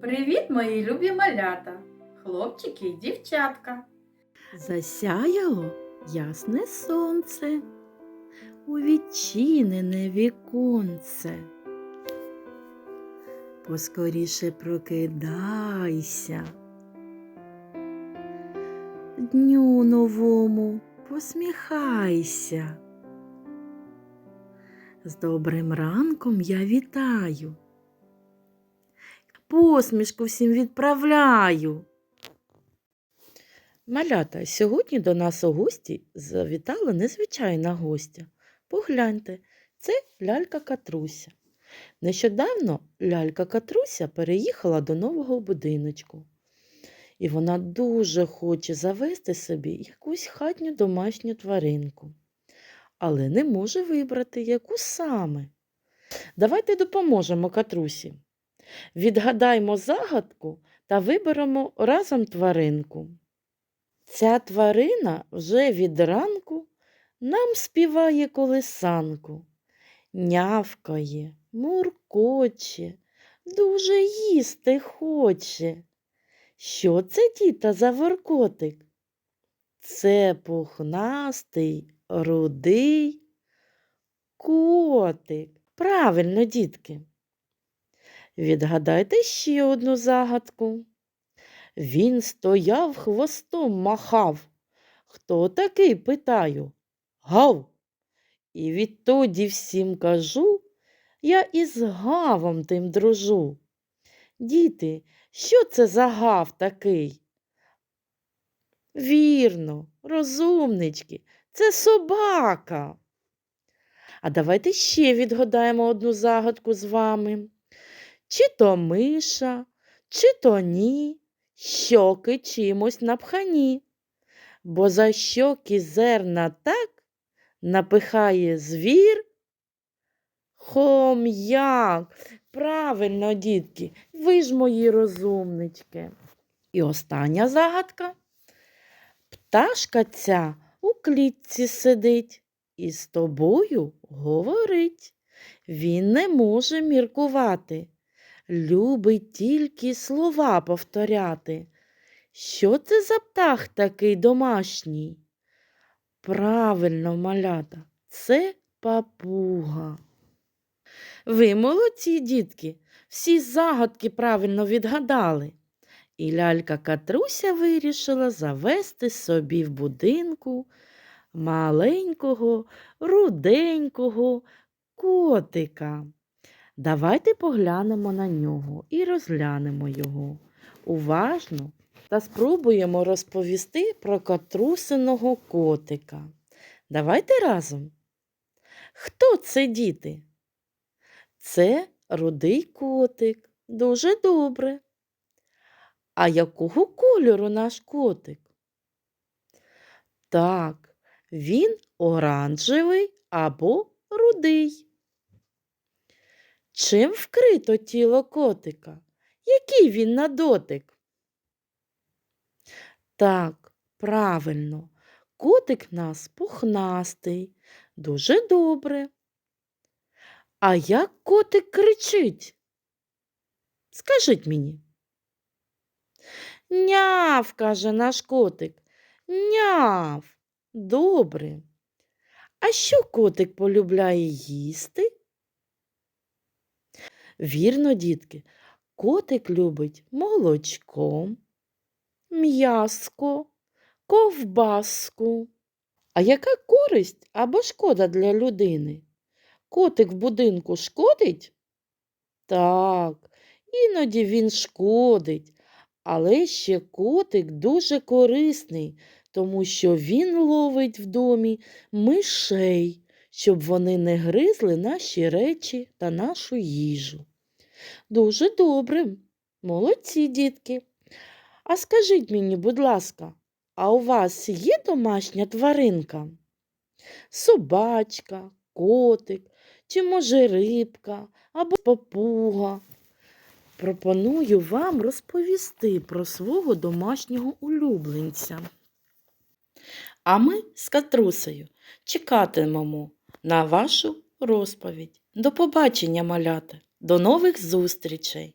Привіт, мої любі малята, хлопчики і дівчатка. Засяяло ясне сонце, у відчинене віконце. Поскоріше прокидайся. Дню новому посміхайся. З добрим ранком я вітаю. Посмішку всім відправляю. Малята, сьогодні до нас у гості завітала незвичайна гостя. Погляньте, це лялька Катруся. Нещодавно лялька Катруся переїхала до нового будиночку. І вона дуже хоче завести собі якусь хатню домашню тваринку, але не може вибрати, яку саме. Давайте допоможемо Катрусі. Відгадаймо загадку та виберемо разом тваринку. Ця тварина вже від ранку нам співає колисанку, нявкає, муркоче, дуже їсти хоче. Що це діта за воркотик? Це пухнастий, рудий котик. Правильно, дітки. Відгадайте ще одну загадку. Він стояв, хвостом махав. Хто такий, питаю? Гав. І відтоді всім кажу, я із гавом тим дружу. Діти, що це за гав такий? Вірно, розумнички, це собака. А давайте ще відгадаємо одну загадку з вами. Чи то миша, чи то ні, щоки чимось напхані, бо за щоки зерна так напихає звір. Хом'як. Правильно, дітки, ви ж мої розумнички. І остання загадка. Пташка ця у клітці сидить і з тобою говорить. Він не може міркувати любить тільки слова повторяти. Що це за птах такий домашній? Правильно, малята, це папуга. Ви молодці, дітки, всі загадки правильно відгадали. І лялька Катруся вирішила завести собі в будинку маленького, руденького котика. Давайте поглянемо на нього і розглянемо його уважно та спробуємо розповісти про катрусиного котика. Давайте разом. Хто це діти? Це рудий котик. Дуже добре. А якого кольору наш котик? Так, він оранжевий або рудий. Чим вкрито тіло котика? Який він на дотик? Так, правильно, котик нас пухнастий, дуже добре. А як котик кричить? Скажіть мені. Няв, каже наш котик. Няв. Добре. А що котик полюбляє їсти? Вірно, дітки, котик любить молочко, м'яско, ковбаску. А яка користь або шкода для людини? Котик в будинку шкодить? Так, іноді він шкодить, але ще котик дуже корисний, тому що він ловить в домі мишей щоб вони не гризли наші речі та нашу їжу. Дуже добре, молодці, дітки. А скажіть мені, будь ласка, а у вас є домашня тваринка? Собачка, котик, чи, може, рибка або папуга? Пропоную вам розповісти про свого домашнього улюбленця. А ми з Катрусею чекатимемо на вашу розповідь. До побачення, малята, до нових зустрічей!